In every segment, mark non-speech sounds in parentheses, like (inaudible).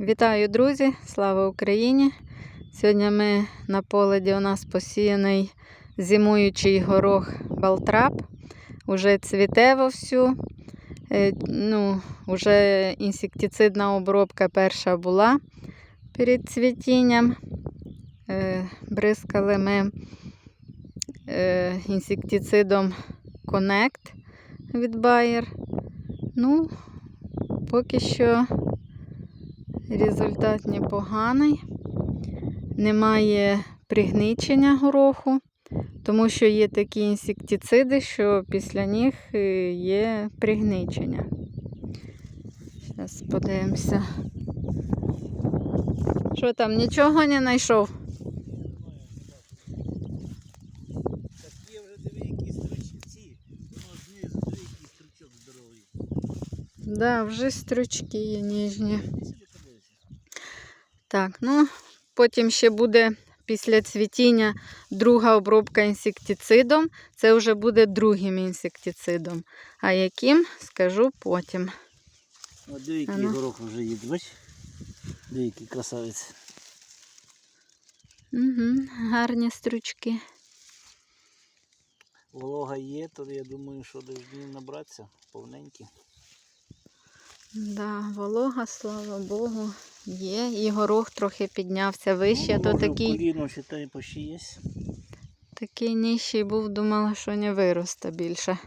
Вітаю, друзі! Слава Україні! Сьогодні ми на поледі у нас посіяний зимуючий горох Балтрап. Уже цвіте вовсю. Е, Ну, Уже інсектицидна обробка перша була перед цвітінням. Е, Бризкали ми е, інсектицидом Connect від Bayer. Ну, поки що результат непоганий. Немає пригничення гороху, тому що є такі інсектициди, що після них е, є пригничення. Зараз подивимося. Що там, нічого не знайшов? Да, вже стручки є ніжні. Так, ну потім ще буде після цвітіння друга обробка інсектицидом. Це вже буде другим інсектицидом. А яким, скажу потім. От диви, який Ано. горох вже бач? Диви, який красавець. Угу, гарні стручки. Волога є, то я думаю, що повинні набратися повненькі. Да, волога, слава Богу, є. І горох трохи піднявся вище, то такий, Коліно, вважай, почти є. такий нижчий був, думала, що не виросте більше.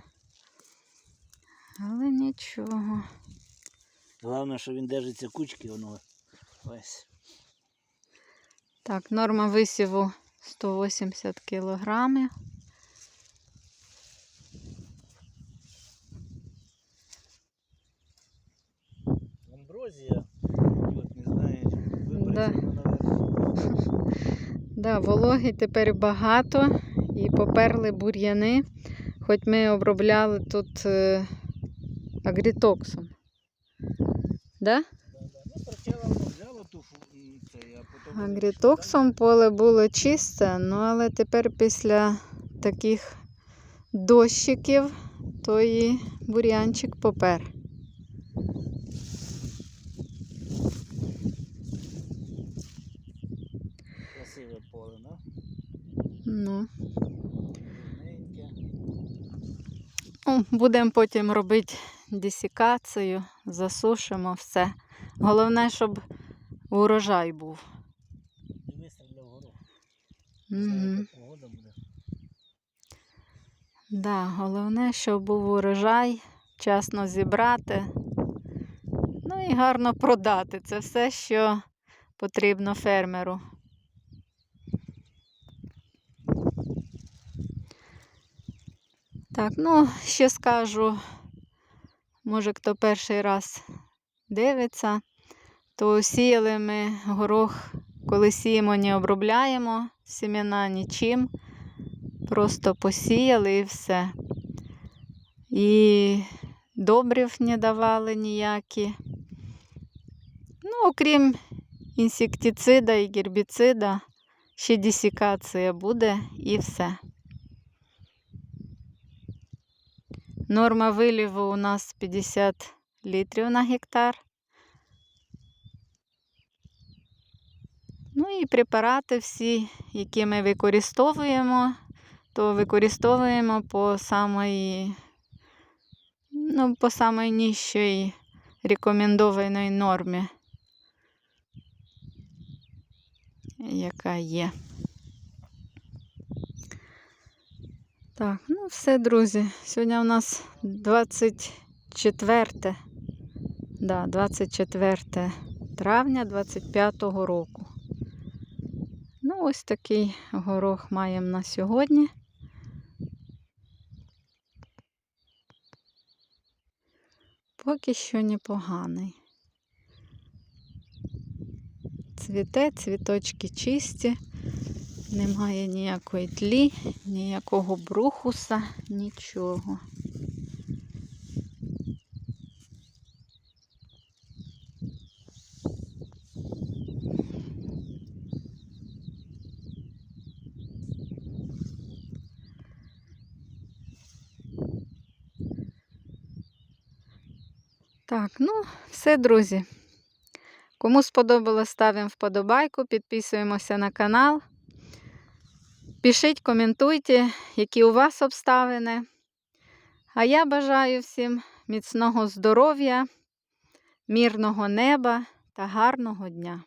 Але нічого. Головне, що він держиться кучки, воно весь. Так, норма висіву 180 кілограмів. Амброзія, Да. (laughs) Да, вологи тепер багато і поперли бур'яни, хоч ми обробляли тут е, агрітоксом. Да? Агрітоксом поле було чисте, ну але тепер після таких дощиків, то і бур'янчик попер. Красиве поле, да? Ну. Будемо потім робити десікацію, засушимо все. Головне, щоб урожай був. І вистріляв горох. Угу. Погода буде. Да, головне, щоб був урожай, вчасно зібрати. Ну і гарно продати. Це все, що потрібно фермеру. Так, ну, ще скажу, може, хто перший раз дивиться, то сіяли ми горох, коли сіємо, не обробляємо сім'яна нічим. Просто посіяли і все. І добрив не давали ніякі. Ну, окрім інсектицида і гербіцида, ще десікація буде і все. Норма виліву у нас 50 літрів на гектар. Ну і препарати всі, які ми використовуємо, то використовуємо по самої, ну, по самої нижчої рекомендованій нормі, яка є. Так, ну все, друзі. Сьогодні у нас 24, да, 24 травня 25-го року. Ну, ось такий горох маємо на сьогодні. Поки що непоганий. Цвіте, цвіточки чисті, немає ніякої тлі, ніякого брухуса, нічого. Так, ну, все, друзі. Кому сподобалось, ставимо вподобайку, підписуємося на канал. Пишіть, коментуйте, які у вас обставини. А я бажаю всім міцного здоров'я, мирного неба та гарного дня.